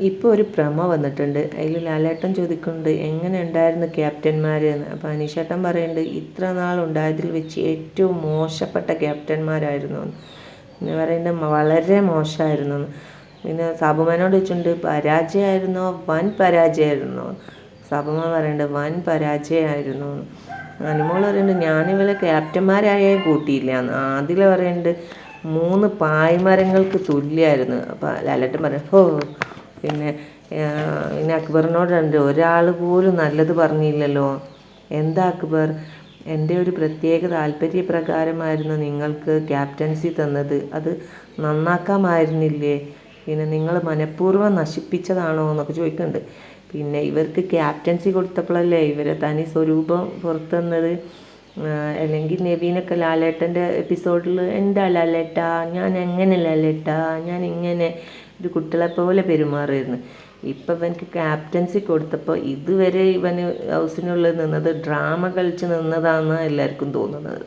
ഇപ്പോൾ ഒരു പ്രമ വന്നിട്ടുണ്ട്. അതിൽ ലാലേട്ടൻ ചോദിക്കുന്നുണ്ട് എങ്ങനെ ഉണ്ടായിരുന്നു ക്യാപ്റ്റന്മാർ എന്ന്. അപ്പോൾ അനീഷേട്ടൻ പറയുന്നുണ്ട് ഇത്ര നാൾ ഉണ്ടായതിൽ വെച്ച് ഏറ്റവും മോശപ്പെട്ട ക്യാപ്റ്റന്മാരായിരുന്നു എന്ന്. പിന്നെ പറയുന്നുണ്ട് വളരെ മോശമായിരുന്നു. പിന്നെ സാബുമാനോട് ചോദിച്ചിട്ടുണ്ട് പരാജയമായിരുന്നോ? വൻ പരാജയമായിരുന്നോ? സാബുമാൻ പറയുന്നുണ്ട് വൻ പരാജയമായിരുന്നു. അനുമോൾ പറയുന്നുണ്ട് ഞാനിവളെ ക്യാപ്റ്റന്മാരായേ കൂട്ടിയില്ല എന്ന്. ആദ്യ പറയുന്നുണ്ട് മൂന്ന് പായ്മരങ്ങൾക്ക് തുല്യമായിരുന്നു. അപ്പോൾ ലാലേട്ടൻ പറയുന്നത് ഹോ പിന്നെ പിന്നെ അക്ബറിനോടുണ്ട് ഒരാൾ പോലും നല്ലത് പറഞ്ഞില്ലല്ലോ. എന്താ അക്ബർ? എന്റെ ഒരു പ്രത്യേക താല്പര്യപ്രകാരമായിരുന്നു നിങ്ങൾക്ക് ക്യാപ്റ്റൻസി തന്നത്. അത് നന്നാക്കാമായിരുന്നില്ലേ? പിന്നെ നിങ്ങൾ മനഃപൂർവം നശിപ്പിച്ചതാണോ എന്നൊക്കെ ചോദിക്കുന്നുണ്ട് പിന്നെ ഇവർക്ക് ക്യാപ്റ്റൻസി കൊടുത്തപ്പോഴല്ലേ ഇവരെ തനി സ്വരൂപം പുറത്തു തന്നത് ആഹ് അല്ലെങ്കിൽ നവീനൊക്കെ ലാലേട്ടന്റെ എപ്പിസോഡിൽ എന്താ ലാലേട്ട? ഞാൻ എങ്ങനെ ലാലേട്ട? ഞാൻ ഇങ്ങനെ ഒരു കുട്ടികളെ പോലെ പെരുമാറിയിരുന്നു. ഇപ്പം ഇവനക്ക് ക്യാപ്റ്റൻസി കൊടുത്തപ്പോൾ ഇതുവരെ ഇവന് ഹൗസിനുള്ളിൽ നിന്നത് ഡ്രാമ കളിച്ച് നിന്നതാണെന്ന് എല്ലാവർക്കും തോന്നുന്നത്.